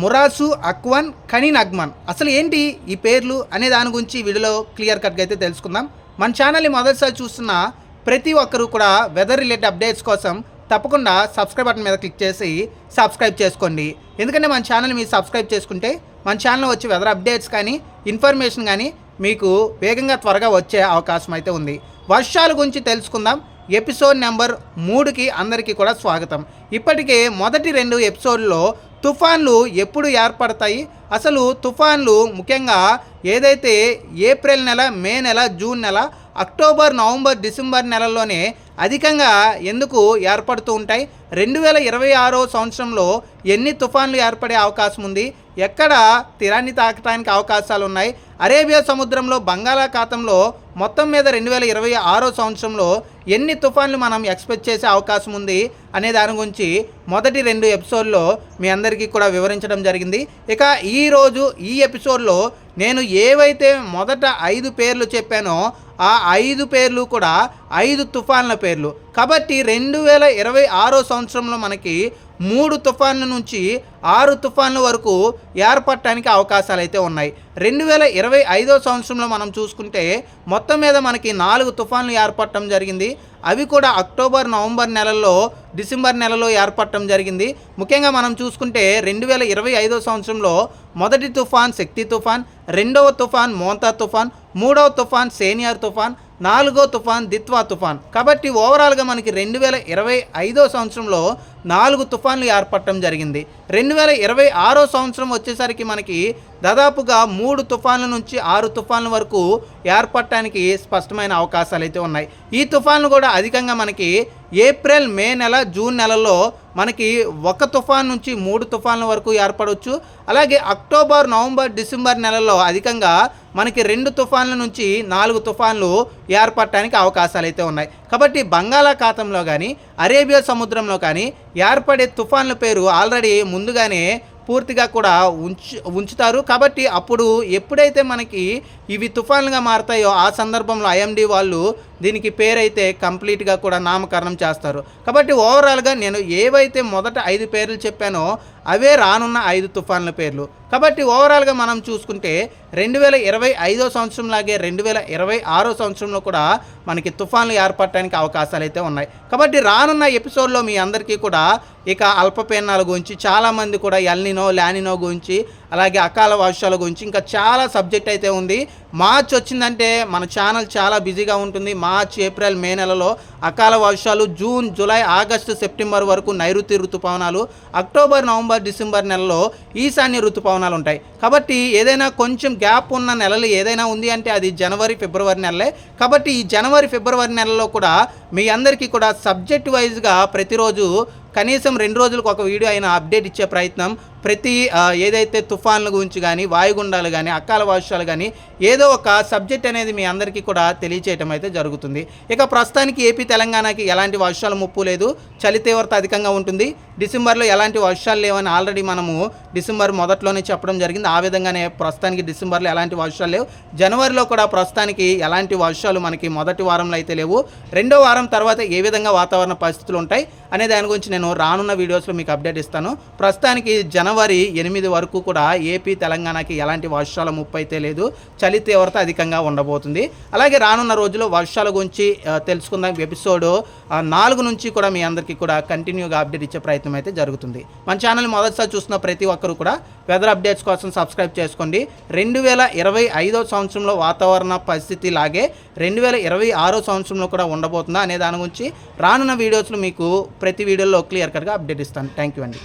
మురాసు అక్వన్ కనీన్ అగ్మన్. అసలు ఏంటి ఈ పేర్లు అనే దాని గురించి వీడియోలో క్లియర్ కట్గా అయితే తెలుసుకుందాం. మన ఛానల్ని మొదటిసారి చూస్తున్న ప్రతి ఒక్కరూ కూడా వెదర్ రిలేటెడ్ అప్డేట్స్ కోసం తప్పకుండా సబ్స్క్రైబ్ బటన్ మీద క్లిక్ చేసి సబ్స్క్రైబ్ చేసుకోండి. ఎందుకంటే మన ఛానల్ మీరు సబ్స్క్రైబ్ చేసుకుంటే మన ఛానల్లో వచ్చే వెదర్ అప్డేట్స్ కానీ ఇన్ఫర్మేషన్ కానీ మీకు వేగంగా త్వరగా వచ్చే అవకాశం అయితే ఉంది. వర్షాల గురించి తెలుసుకుందాం. ఎపిసోడ్ నెంబర్ మూడుకి అందరికీ కూడా స్వాగతం. ఇప్పటికే మొదటి రెండు ఎపిసోడ్లో తుఫాన్లు ఎప్పుడు ఏర్పడతాయి? అసలు తుఫాన్లు ముఖ్యంగా ఏదైతే ఏప్రిల్ నెల మే నెల జూన్ నెల అక్టోబర్ నవంబర్ డిసెంబర్ నెలల్లోనే అధికంగా ఎందుకు ఏర్పడుతూ ఉంటాయి? రెండు వేల ఇరవై ఆరో సంవత్సరంలో ఎన్ని తుఫాన్లు ఏర్పడే అవకాశం ఉంది? ఎక్కడ తీరాన్ని తాకటానికి అవకాశాలు ఉన్నాయి అరేబియా సముద్రంలో బంగాళాఖాతంలో మొత్తం మీద రెండు వేల ఇరవై ఆరో సంవత్సరంలో ఎన్ని తుఫాన్లు మనం ఎక్స్పెక్ట్ చేసే అవకాశం ఉంది అనే దాని గురించి మొదటి రెండు ఎపిసోడ్లో మీ అందరికీ కూడా వివరించడం జరిగింది. ఇక ఈరోజు ఈ ఎపిసోడ్లో నేను ఏవైతే మొదట ఐదు పేర్లు చెప్పానో ఆ ఐదు పేర్లు కూడా ఐదు తుఫాన్ల పేర్లు. కాబట్టి రెండు వేల ఇరవై ఆరో సంవత్సరంలో మనకి మూడు తుఫాన్ల నుంచి ఆరు తుఫాన్ల వరకు ఏర్పడటానికి అవకాశాలు అయితే ఉన్నాయి. రెండు వేల ఇరవై ఐదో సంవత్సరంలో మనం చూసుకుంటే మొత్తం మీద మనకి నాలుగు తుఫాన్లు ఏర్పడటం జరిగింది. అవి కూడా అక్టోబర్ నవంబర్ నెలల్లో డిసెంబర్ నెలలో ఏర్పడటం జరిగింది. ముఖ్యంగా మనం చూసుకుంటే రెండు వేల ఇరవై ఐదో సంవత్సరంలో మొదటి తుఫాన్ శక్తి తుఫాన్ రెండవ తుఫాన్ మోంతా తుఫాన్ మూడవ తుఫాన్ సేనియర్ తుఫాన్ నాలుగో తుఫాన్ దిత్వా తుఫాన్. కాబట్టి ఓవరాల్గా మనకి రెండు వేల ఇరవై ఐదో సంవత్సరంలో నాలుగు తుఫాన్లు ఏర్పడటం జరిగింది. రెండు వేల ఇరవై ఆరో సంవత్సరం వచ్చేసరికి మనకి దాదాపుగా మూడు తుఫాన్ల నుంచి ఆరు తుఫాన్ల వరకు ఏర్పడటానికి స్పష్టమైన అవకాశాలు అయితే ఉన్నాయి. ఈ తుఫాన్లు కూడా అధికంగా మనకి ఏప్రిల్ మే నెల జూన్ నెలలో మనకి ఒక తుఫాన్ నుంచి మూడు తుఫాన్ల వరకు ఏర్పడవచ్చు అలాగే అక్టోబర్ నవంబర్ డిసెంబర్ నెలలో అధికంగా మనకి రెండు తుఫాన్ల నుంచి నాలుగు తుఫాన్లు ఏర్పడటానికి అవకాశాలు అయితే ఉన్నాయి. కాబట్టి బంగాళాఖాతంలో కానీ అరేబియా సముద్రంలో కానీ ఏర్పడే తుఫాన్ల పేరు ఆల్రెడీ ముందుగానే పూర్తిగా కూడా ఉంచు ఉంచుతారు. కాబట్టి అప్పుడు ఎప్పుడైతే మనకి ఇవి తుఫాన్లుగా మారతాయో ఆ సందర్భంలో ఐఎండి వాళ్ళు దీనికి పేరైతే కంప్లీట్గా కూడా నామకరణం చేస్తారు. కాబట్టి ఓవరాల్గా నేను ఏవైతే మొదట ఐదు పేర్లు చెప్పానో అవే రానున్న ఐదు తుఫాన్ల పేర్లు. కాబట్టి ఓవరాల్గా మనం చూసుకుంటే రెండు వేల ఇరవై ఐదో సంవత్సరంలాగే రెండు వేల ఇరవై ఆరో సంవత్సరంలో కూడా మనకి తుఫాన్లు ఏర్పడటానికి అవకాశాలు అయితే ఉన్నాయి. కాబట్టి రానున్న ఎపిసోడ్లో మీ అందరికీ కూడా ఇక అల్పపీడనాల గురించి చాలామంది కూడా ఎల్నినో లానినో గురించి అలాగే అకాల వర్షాల గురించి ఇంకా చాలా సబ్జెక్ట్ అయితే ఉంది. మార్చ్ వచ్చిందంటే మన ఛానల్ చాలా బిజీగా ఉంటుంది. మార్చ్ ఏప్రిల్ మే నెలలో అకాల వర్షాలు జూన్ జూలై ఆగస్టు సెప్టెంబర్ వరకు నైరుతి ఋతుపవనాలు. అక్టోబర్ నవంబర్ డిసెంబర్ నెలలో ఈశాన్య ఋతుపవనాలు ఉంటాయి. కాబట్టి ఏదైనా కొంచెం గ్యాప్ ఉన్న నెలలు ఏదైనా ఉంది అంటే అది జనవరి ఫిబ్రవరి నెలలే. కాబట్టి ఈ జనవరి ఫిబ్రవరి నెలలో కూడా మీ అందరికీ కూడా సబ్జెక్ట్ వైజ్గా ప్రతిరోజు కనీసం రెండు రోజులకు ఒక వీడియో అయినా అప్డేట్ ఇచ్చే ప్రయత్నం ప్రతి ఏదైతే తుఫాన్ల గురించి కానీ వాయుగుండాలు కానీ అకాల వర్షాలు కానీ ఏదో ఒక సబ్జెక్ట్ అనేది మీ అందరికీ కూడా తెలియచేయటం అయితే జరుగుతుంది. ఇక ప్రస్తుతానికి ఏపీ తెలంగాణకి ఎలాంటి వర్షాల ముప్పు లేదు. చలి తీవ్రత అధికంగా ఉంటుంది. డిసెంబర్లో ఎలాంటి వర్షాలు లేవని ఆల్రెడీ మనము డిసెంబర్ మొదట్లోనే చెప్పడం జరిగింది. ఆ విధంగానే ప్రస్తుతానికి డిసెంబర్లో ఎలాంటి వర్షాలు లేవు. జనవరిలో కూడా ప్రస్తుతానికి ఎలాంటి వర్షాలు మనకి మొదటి వారంలో అయితే లేవు. రెండో వారం తర్వాత ఏ విధంగా వాతావరణ పరిస్థితులు ఉంటాయి అనే దాని గురించి నేను రానున్న వీడియోస్లో మీకు అప్డేట్ ఇస్తాను. ప్రస్తుతానికి జనవరి ఎనిమిది వరకు కూడా ఏపీ తెలంగాణకి ఎలాంటి వర్షాల ముప్పు అయితే లేదు. చలి తీవ్రత అధికంగా ఉండబోతుంది. అలాగే రానున్న రోజుల్లో వర్షాల గురించి తెలుసుకుందాం. ఎపిసోడ్ నాలుగు నుంచి కూడా మీ అందరికీ కూడా కంటిన్యూగా అప్డేట్ ఇచ్చే ప్రయత్నం అయితే జరుగుతుంది. మన ఛానల్ మొదటిసారి చూస్తున్న ప్రతి ఒక్కరు కూడా వెదర్ అప్డేట్స్ కోసం సబ్స్క్రైబ్ చేసుకోండి. రెండు వేల ఇరవై ఐదో సంవత్సరంలో వాతావరణ పరిస్థితి లాగే రెండు వేల ఇరవై ఆరో సంవత్సరంలో కూడా ఉండబోతుందా అనే దాని గురించి రానున్న వీడియోస్లో మీకు ప్రతి వీడియోలో క్లియర్ కట్గా అప్డేట్ ఇస్తాను. థ్యాంక్ యూ అండి.